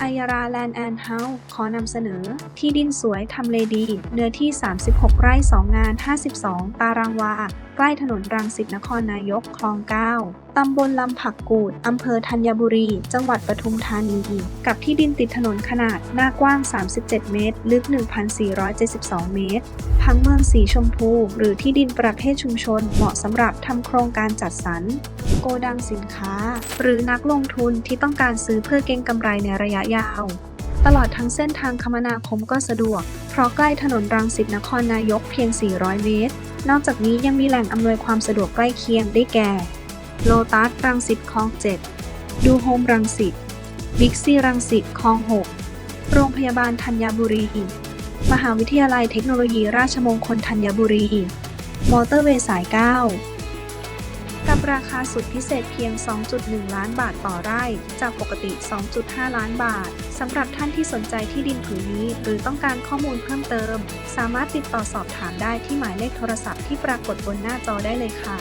ไอยาราแลนด์แอนด์เฮาส์ขอนำเสนอ ที่ดินสวยทำเลดี เนื้อที่ 36 ไร่ 2 งาน 52 ตารางวา ใกล้ถนนรังสิตนครนายกคลอง 9 ตำบลลำผักกูด อำเภอธัญบุรี จังหวัดปทุมธานี กับที่ดินติดถนนขนาดหน้ากว้าง 37 เมตร ลึก 1,472 เมตร พังเมืองสีชมพู หรือที่ดินประเภทชุมชน เหมาะสำหรับทำโครงการจัดสรร ดังสินค้า หรือนักลงทุนที่ต้องการซื้อเพื่อเก็งกำไรในระยะยาว ตลอดทั้งเส้นทางคมนาคมก็สะดวก เพราะใกล้ถนนรังสิตนครนายกเพียง 400 เมตร นอกจากนี้ยังมีแหล่งอำนวยความสะดวกใกล้เคียงได้แก่โลตัสรังสิตคลอง7ดูโฮมรังสิตบิ๊กซีรังสิตคลอง 6 โรงพยาบาลธัญบุรี มหาวิทยาลัยเทคโนโลยีราชมงคลธัญบุรี มอเตอร์เวย์สาย9กับ ราคาสุดพิเศษเพียง 2.1 ล้านบาทต่อไร่ จากปกติ 2.5 ล้านบาท สำหรับท่านที่สนใจที่ดินผืนนี้ หรือต้องการข้อมูลเพิ่มเติม สามารถติดต่อสอบถามได้ที่หมายเลขโทรศัพท์ที่ปรากฏบนหน้าจอได้เลยค่ะ